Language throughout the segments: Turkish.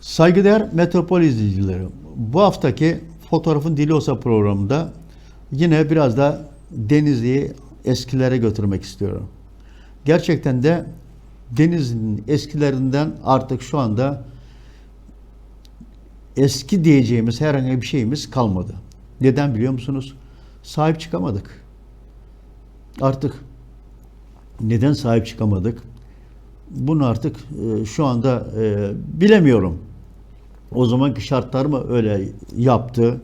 Saygıdeğer Metropol izleyicileri, bu haftaki Fotoğrafın Dili Olsa programında yine biraz da Denizli'yi eskilere götürmek istiyorum. Gerçekten de Denizli'nin eskilerinden artık şu anda eski diyeceğimiz herhangi bir şeyimiz kalmadı. Neden biliyor musunuz? Sahip çıkamadık. Artık neden sahip çıkamadık? Bunu artık e, şu anda e, bilemiyorum. O zamanki şartlar mı öyle yaptı?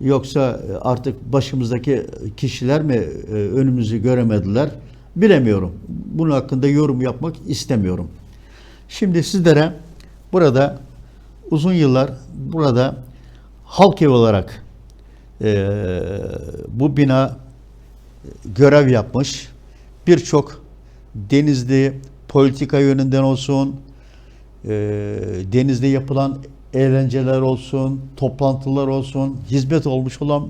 Yoksa e, artık başımızdaki kişiler mi e, önümüzü göremediler? Bilemiyorum. Bunun hakkında yorum yapmak istemiyorum. Şimdi sizlere burada uzun yıllar burada halk evi olarak e, bu bina görev yapmış. Birçok Denizli politika yönünden olsun, e, denizde yapılan eğlenceler olsun, toplantılar olsun, hizmet olmuş olan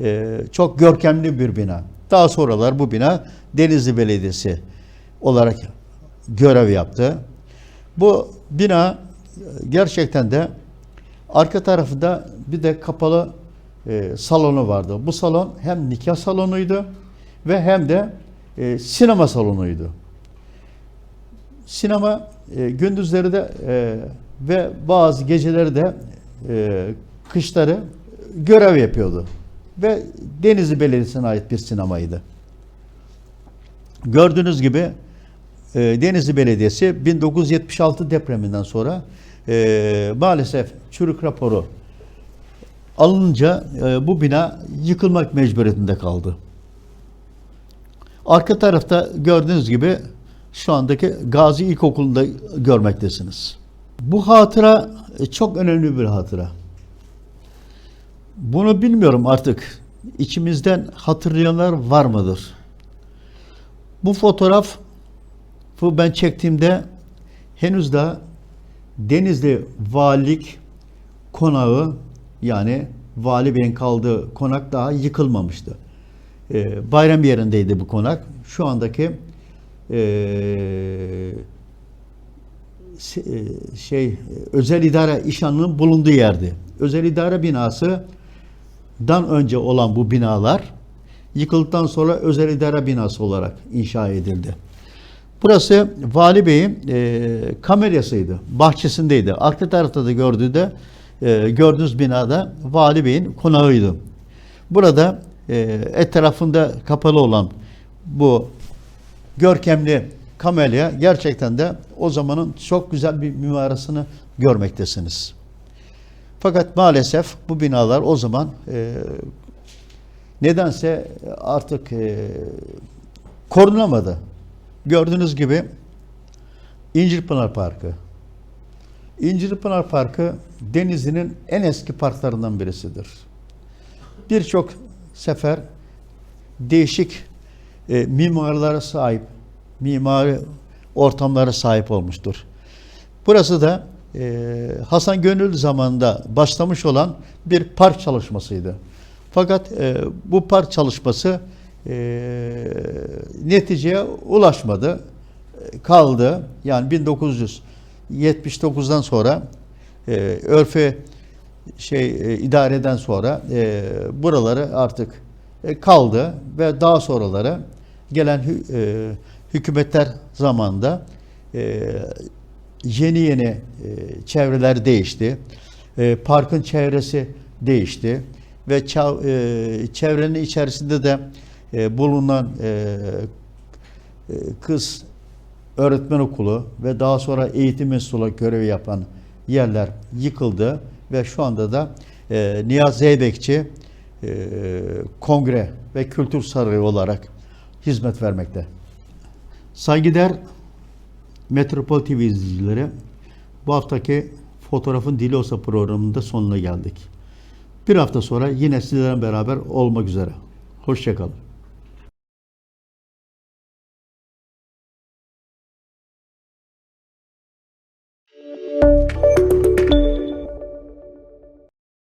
e, çok görkemli bir bina. Daha sonralar bu bina Denizli Belediyesi olarak görev yaptı. Bu bina gerçekten de arka tarafında bir de kapalı e, salonu vardı. Bu salon hem nikah salonuydu ve hem de e, sinema salonuydu. Sinema e, gündüzleri de e, ve bazı geceleri de e, kışları görev yapıyordu. Ve Denizli Belediyesi'ne ait bir sinemaydı. Gördüğünüz gibi e, Denizli Belediyesi 1976 depreminden sonra e, maalesef çürük raporu alınca e, bu bina yıkılmak mecburiyetinde kaldı. Arka tarafta gördüğünüz gibi şu andaki Gazi İlkokulu'nda görmektesiniz. Bu hatıra e, çok önemli bir hatıra. Bunu bilmiyorum artık içimizden hatırlayanlar var mıdır? Bu fotoğraf bu ben çektiğimde henüz daha Denizli Valilik Konağı yani Vali Bey'in kaldığı konak daha yıkılmamıştı. Ee, bayram yerindeydi bu konak. Şu andaki e, se- e, şey özel idare işhanının bulunduğu yerdi. Özel idare binası dan önce olan bu binalar yıkıldıktan sonra özel idare binası olarak inşa edildi. Burası Vali Bey'in e, kameryasıydı. Bahçesindeydi. Arka tarafta da gördüğü de e, gördüğünüz binada Vali Bey'in konağıydı. Burada e, etrafında kapalı olan bu görkemli kamelya gerçekten de o zamanın çok güzel bir mimarasını görmektesiniz. Fakat maalesef bu binalar o zaman e, nedense artık e, korunamadı. Gördüğünüz gibi İncirpınar Parkı. İncirpınar Parkı Denizli'nin en eski parklarından birisidir. Birçok sefer değişik e, mimarlara sahip, mimari ortamlara sahip olmuştur. Burası da e, Hasan Gönül zamanında başlamış olan bir park çalışmasıydı. Fakat e, bu park çalışması e, neticeye ulaşmadı. Kaldı. Yani 1979'dan sonra e, örfe şey e, idareden sonra e, buraları artık e, kaldı ve daha sonraları gelen e, hükümetler zamanında e, yeni yeni e, çevreler değişti. E, parkın çevresi değişti ve ça- e, çevrenin içerisinde de e, bulunan e, e, kız öğretmen okulu ve daha sonra eğitim enstitüsü görevi yapan yerler yıkıldı ve şu anda da e, Niyazi Zeybekçi e, Kongre ve Kültür Sarayı olarak hizmet vermekte. Saygıdeğer Metropol TV izleyicileri, bu haftaki Fotoğrafın Dili Olsa programında sonuna geldik. Bir hafta sonra yine sizlerle beraber olmak üzere. Hoşçakalın.